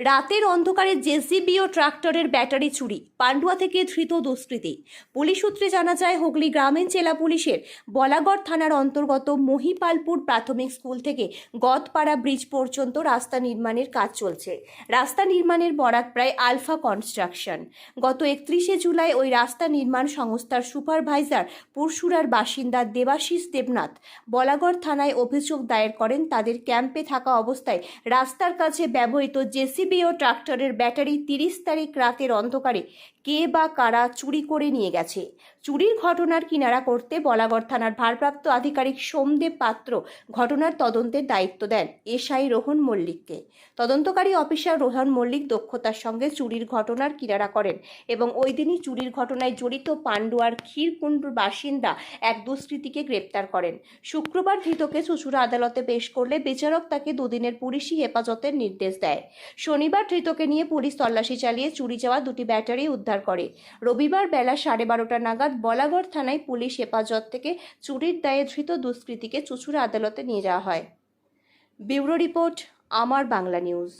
রাতের অন্ধকারে জেসিবি ও ট্রাক্টরের ব্যাটারি চুরি, পান্ডুয়া থেকে ধৃত দুষ্কৃতী। পুলিশ সূত্রে জানা যায়, হুগলি গ্রামীণ জেলা পুলিশের বলাগড় থানার অন্তর্গত মহিপালপুর প্রাথমিক স্কুল থেকে গদপাড়া ব্রিজ পর্যন্ত রাস্তা নির্মাণের কাজ চলছে। রাস্তা নির্মাণের বরাত প্রায় আলফা কনস্ট্রাকশন। গত একত্রিশে জুলাই ওই রাস্তা নির্মাণ সংস্থার সুপারভাইজার পুরসুরার বাসিন্দা দেবাশিস দেবনাথ বলাগড় থানায় অভিযোগ দায়ের করেন, তাদের ক্যাম্পে থাকা অবস্থায় রাস্তার কাছে ব্যবহৃত জেসিবি ও ট্রাক্টরের ব্যাটারি তিরিশ তারিখ রাতের অন্ধকারে কে বা কারা চুরি করে নিয়ে গেছে। চুরির ঘটনার কিনারা করতে বলাগড় থানার ভারপ্রাপ্ত আধিকারিক সোমদেব পাত্র ঘটনার তদন্তের দায়িত্ব দেন এসআই রোহন মল্লিককে। তদন্তকারী অফিসার রোহন মল্লিক দক্ষতার সঙ্গে চুরির ঘটনার কিনারা করেন এবং ওই দিনই চুরির ঘটনায় জড়িত পান্ডুয়ার ক্ষীরকুণ্ডুর বাসিন্দা এক দুষ্কৃতীকে গ্রেপ্তার করেন। শুক্রবার ধৃতকে চুচুড়া আদালতে পেশ করলে বিচারক তাকে দুদিনের পুলিশি হেফাজতের নির্দেশ দেয়। শনিবার ধৃতকে নিয়ে পুলিশ তল্লাশি চালিয়ে চুরি যাওয়া দুটি ব্যাটারি উদ্ধার করে। রবিবার বেলা সাড়ে বারোটা নাগাদ বলাগড় থানায় পুলিশ হেফাজত থেকে চুরির দায়ে ধৃত দুষ্কৃতীকে চুচুর আদালতে নিয়ে যাওয়া হয়। ব্যুরো রিপোর্ট, আমার বাংলা নিউজ।